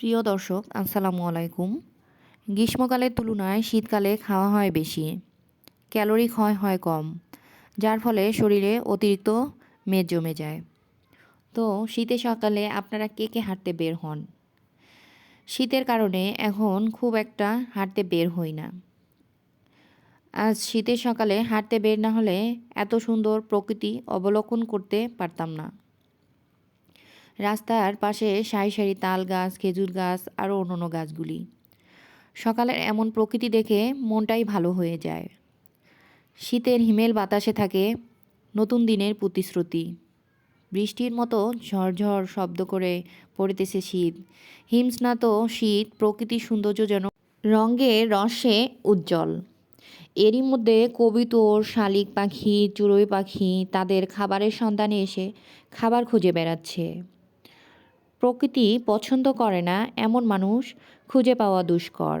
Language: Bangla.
প্রিয় দর্শক, আসসালামু আলাইকুম। গ্রীষ্মকালের তুলনায় শীতকালে খাওয়া হয় বেশি, ক্যালোরি ক্ষয় হয় কম, যার ফলে শরীরে অতিরিক্ত মেদ জমে যায়। তো শীতের সকালে আপনারা কে কে হাঁটতে বের হন? শীতের কারণে এখন খুব একটা হাঁটতে বের হই না। আজ শীতের সকালে হাঁটতে বের না হলে এত সুন্দর প্রকৃতি অবলোকন করতে পারতাম না। রাস্তার পাশে সারি সারি তাল গাছ, খেজুর গাছ, আরও অন্যান্য গাছগুলি। সকালের এমন প্রকৃতি দেখে মনটাই ভালো হয়ে যায়। শীতের হিমেল বাতাসে থাকে নতুন দিনের প্রতিশ্রুতি। বৃষ্টির মতো ঝরঝর শব্দ করে পড়িতেছে শীত। হিমস্নাত শীত প্রকৃতির সৌন্দর্য যেন রঙে রসে উজ্জ্বল। এরই মধ্যে কবিতর, শালিক পাখি, চড়ুই পাখি তাদের খাবারের সন্ধানে এসে খাবার খুঁজে বেড়াচ্ছে। প্রকৃতি পছন্দ করে না এমন মানুষ খুঁজে পাওয়া দুষ্কর।